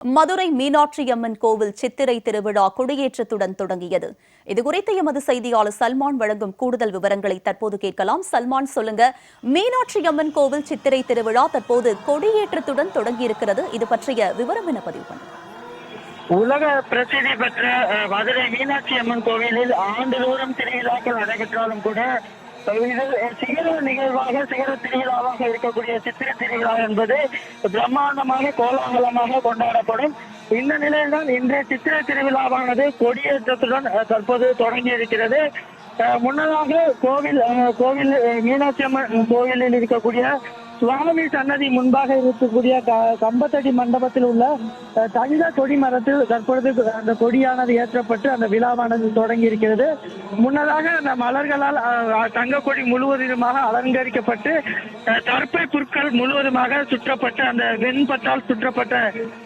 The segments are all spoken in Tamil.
மதுரை மீனாட்சியம்மன் கோவில் சித்திரை திருவிழா கொடியேற்றத்துடன் தொடங்கியது. இதுகுறித்து எமது செய்தியாளர் சல்மான் வழங்கும் கூடுதல் விவரங்களை தற்போது கேட்கலாம். சல்மான் சொல்லுங்க. மீனாட்சியம்மன் கோவில் சித்திரை திருவிழா தற்போது கொடியேற்றத்துடன் தொடங்கியிருக்கிறது. இது பற்றிய விவரம் என பதிவு பண்ணுங்க உலக பிரசித்தி பெற்ற மதுரை மீனாட்சி அம்மன் கோவிலில் ஆண்டுதோறும் திருவிழாக்கள் நடைபெற்றாலும் கூட சிகர நிகழ்வாக சிகர திருவிழாவாக இருக்கக்கூடிய சித்திரை திருவிழா என்பது பிரம்மாண்டமாக கோலாகலமாக கொண்டாடப்படும். இந்த நிலையில்தான் இன்றைய சித்திரை திருவிழாவானது கொடியேற்றத்துடன் தற்போது தொடங்கி இருக்கிறது. அஹ், முன்னதாக கோவில் அஹ், கோவில் மீனாட்சி அம்மன் கோவிலில் இருக்கக்கூடிய சுவாமி சன்னதி முன்பாக இருக்கக்கூடிய கம்பத்தடி மண்டபத்தில் உள்ள தங்க கொடி மரத்தில் தற்பொழுது அந்த கொடியானது ஏற்றப்பட்டு அந்த விழாவானது தொடங்கி இருக்கிறது முன்னதாக அந்த மலர்களால் தங்க கொடி முழுவதுமாக அலங்கரிக்கப்பட்டு தற்பை தர்ப்பை புற்கள் முழுவதுமாக சுற்றப்பட்ட அந்த வெண்பட்டால் சுற்றப்பட்ட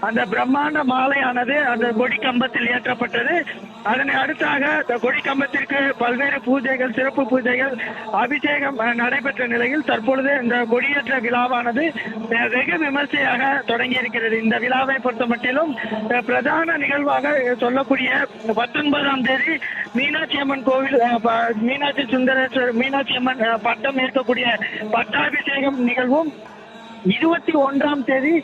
அந்த பிரம்மாண்ட மாலையானது அந்த கொடி கம்பத்தில் ஏற்றப்பட்டது. அதனை அடுத்தாக இந்த கொடி கம்பத்திற்கு பல்வேறு பூஜைகள் சிறப்பு பூஜைகள் அபிஷேகம் நடைபெற்ற நிலையில் தற்பொழுது இந்த கொடியேற்ற விழாவானது வெகு விமர்சையாக தொடங்கி இருக்கிறது இந்த விழாவை பொறுத்த மட்டிலும் பிரதான நிகழ்வாக சொல்லக்கூடிய பத்தொன்பதாம் தேதி மீனாட்சி அம்மன் கோவில் மீனாட்சி சுந்தரேஸ்வர் மீனாட்சி அம்மன் பட்டம் ஏற்கக்கூடிய பட்டாபிஷேகம் நிகழ்வும் இருபத்தி ஒன்றாம் தேதி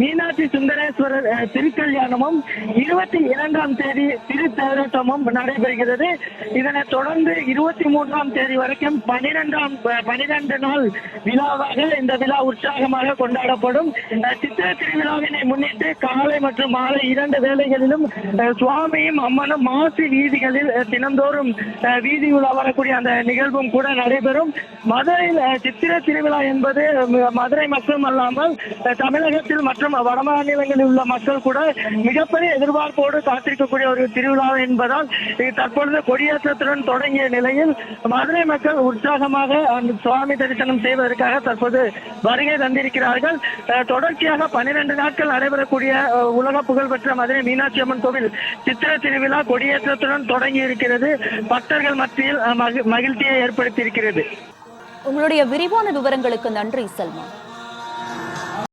மீனாட்சி சுந்தரேஸ்வரர் திருக்கல்யாணமும் இருபத்தி இரண்டாம் தேதி திருத்தேரோட்டமும் நடைபெறுகிறது. இதனைத் தொடர்ந்து இருபத்தி மூன்றாம் தேதி வரைக்கும் பனிரெண்டாம் பனிரெண்டு நாள் விழாவாக இந்த விழா உற்சாகமாக கொண்டாடப்படும். சித்திர திருவிழாவினை முன்னிட்டு காலை மற்றும் மாலை இரண்டு வேளைகளிலும் சுவாமியும் அம்மனும் மாசி வீதிகளில் தினந்தோறும் வீதி உலா வரக்கூடிய அந்த நிகழ்வும் கூட நடைபெறும். மதுரையில் சித்திர திருவிழா என்பது மதுரை மட்டும் அல்லாமல் தமிழகத்தில் மற்ற மற்றும் வட மாநிலங்களில் உள்ள மக்கள் கூட மிகப்பெரிய எதிர்பார்ப்போடு காத்திருக்கக்கூடிய ஒரு திருவிழா என்பதால் தற்பொழுது கொடியேற்றத்துடன் தொடங்கிய நிலையில் மதுரை மக்கள் உற்சாகமாக சுவாமி தரிசனம் செய்வதற்காக தற்போது வருகை தந்திருக்கிறார்கள். தொடர்ச்சியாக பன்னிரண்டு நாட்கள் நடைபெறக்கூடிய உலக புகழ்பெற்ற மதுரை மீனாட்சி அம்மன் கோவில் சித்திரை திருவிழா கொடியேற்றத்துடன் தொடங்கி இருக்கிறது பக்தர்கள் மத்தியில் மகிழ்ச்சியை ஏற்படுத்தி இருக்கிறது உங்களுடைய விரிவான விவரங்களுக்கு நன்றி சல்மான்